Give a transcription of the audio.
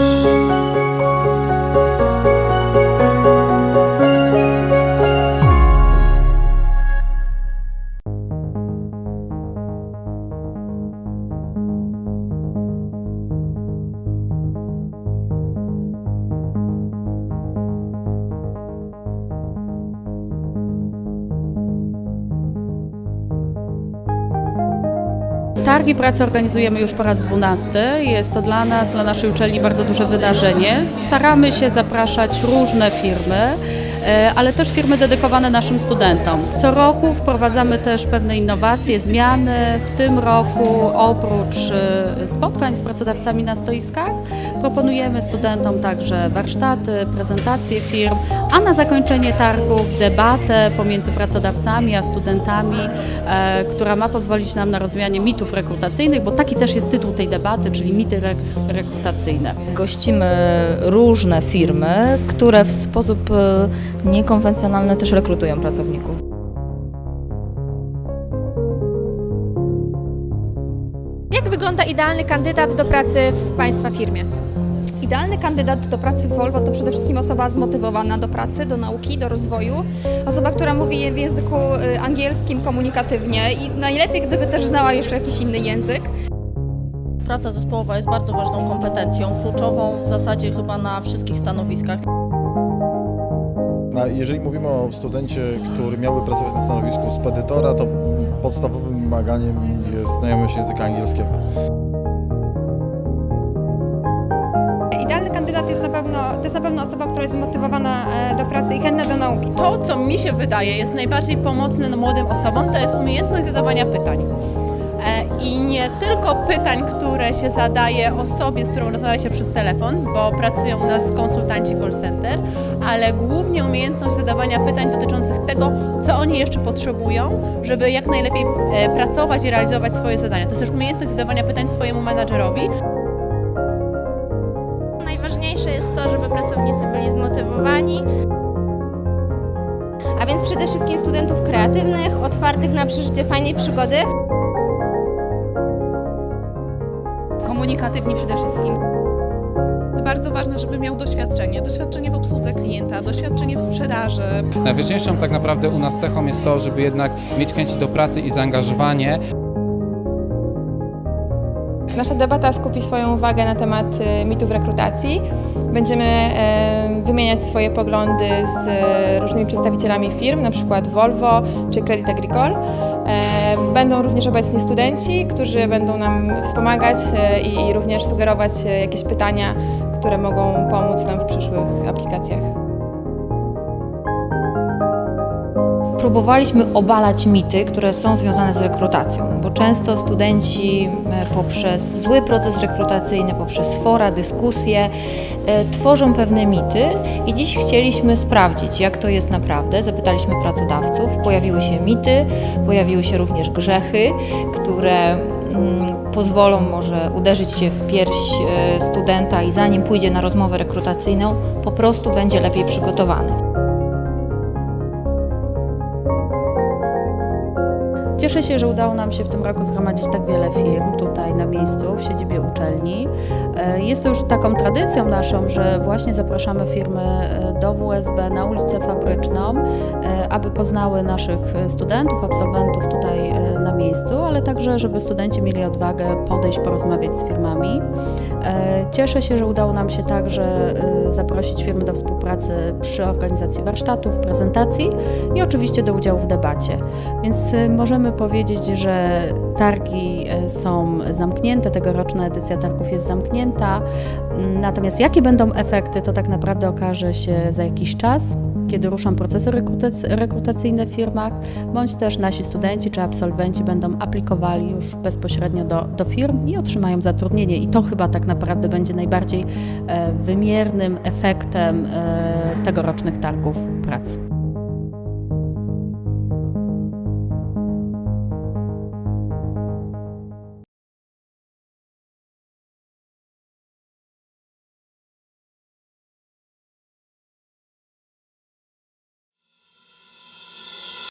you Targi pracy organizujemy już po raz dwunasty. Jest to dla nas, dla naszej uczelni bardzo duże wydarzenie. Staramy się zapraszać różne firmy, e, ale też firmy dedykowane naszym studentom. Co roku wprowadzamy też pewne innowacje, zmiany. W tym roku oprócz e, spotkań z pracodawcami na stoiskach proponujemy studentom także warsztaty, prezentacje firm, a na zakończenie targów debatę pomiędzy pracodawcami a studentami, e, która ma pozwolić nam na rozwijanie mitów rekrutacyjnych, bo taki też jest tytuł tej debaty, czyli mity rek- rekrutacyjne. Gościmy różne firmy, które w sposób e, niekonwencjonalny też rekrutują pracowników. Jak wygląda idealny kandydat do pracy w Państwa firmie? Idealny kandydat do pracy w Volvo to przede wszystkim osoba zmotywowana do pracy, do nauki, do rozwoju. Osoba, która mówi w języku y, angielskim komunikatywnie i najlepiej, gdyby też znała jeszcze jakiś inny język. Praca zespołowa jest bardzo ważną kompetencją, kluczową w zasadzie chyba na wszystkich stanowiskach. Jeżeli mówimy o studencie, który miałby pracować na stanowisku spedytora, to podstawowym wymaganiem jest znajomość języka angielskiego. To jest na pewno osoba, która jest zmotywowana e, do pracy i chętna do nauki. To, co mi się wydaje jest najbardziej pomocne młodym osobom, to jest umiejętność zadawania pytań. E, I nie tylko pytań, które się zadaje osobie, z którą rozmawia się przez telefon, bo pracują u nas konsultanci call center, ale głównie umiejętność zadawania pytań dotyczących tego, co oni jeszcze potrzebują, żeby jak najlepiej e, pracować i realizować swoje zadania. To jest też umiejętność zadawania pytań swojemu menadżerowi, Najważniejsze jest to, żeby A więc przede wszystkim studentów kreatywnych, otwartych na przeżycie fajnej przygody. Komunikatywni przede wszystkim. Bardzo ważne, żeby miał doświadczenie, doświadczenie w obsłudze klienta, doświadczenie w sprzedaży. Najważniejszą tak naprawdę u nas cechą jest to, żeby jednak mieć chęci do pracy i zaangażowanie. Nasza debata skupi swoją uwagę na temat e, mitów rekrutacji. Będziemy e, wymieniać swoje poglądy z e, różnymi przedstawicielami firm, na przykład Volvo czy Credit Agricole. Będą również obecni studenci, którzy będą nam wspomagać i również sugerować jakieś pytania, które mogą pomóc nam w przyszłych Próbowaliśmy obalać mity, które są związane z rekrutacją, bo często studenci e, poprzez zły proces rekrutacyjny, poprzez fora, dyskusje e, tworzą pewne mity i dziś chcieliśmy sprawdzić, jak to jest naprawdę. Zapytaliśmy pracodawców, pojawiły się mity, pojawiły się również grzechy, które mm, pozwolą może uderzyć się w pierś e, studenta i zanim pójdzie na rozmowę rekrutacyjną, po prostu będzie lepiej przygotowany. Cieszę się, że udało nam się w tym roku zgromadzić tak wiele firm tutaj na miejscu, w siedzibie uczelni. E, Jest to już taką tradycją naszą, że właśnie zapraszamy firmy e, do WSB na ulicę Fabryczną, e, aby poznały naszych studentów, absolwentów tutaj na miejscu, ale także, żeby studenci mieli odwagę podejść, porozmawiać z firmami. Cieszę się, że udało nam się także zaprosić firmy do współpracy przy organizacji warsztatów, prezentacji i oczywiście do udziału w debacie. Więc możemy powiedzieć, że targi y, są zamknięte, tegoroczna edycja targów jest zamknięta. Mm, Natomiast jakie będą efekty, to tak naprawdę okaże się za jakiś czas, kiedy ruszą procesy rekrutac- rekrutacyjne w firmach, bądź też nasi studenci czy absolwenci będą aplikowali już bezpośrednio do, do firm i otrzymają zatrudnienie. I to chyba tak naprawdę będzie najbardziej e, wymiernym efektem e, tegorocznych targów pracy.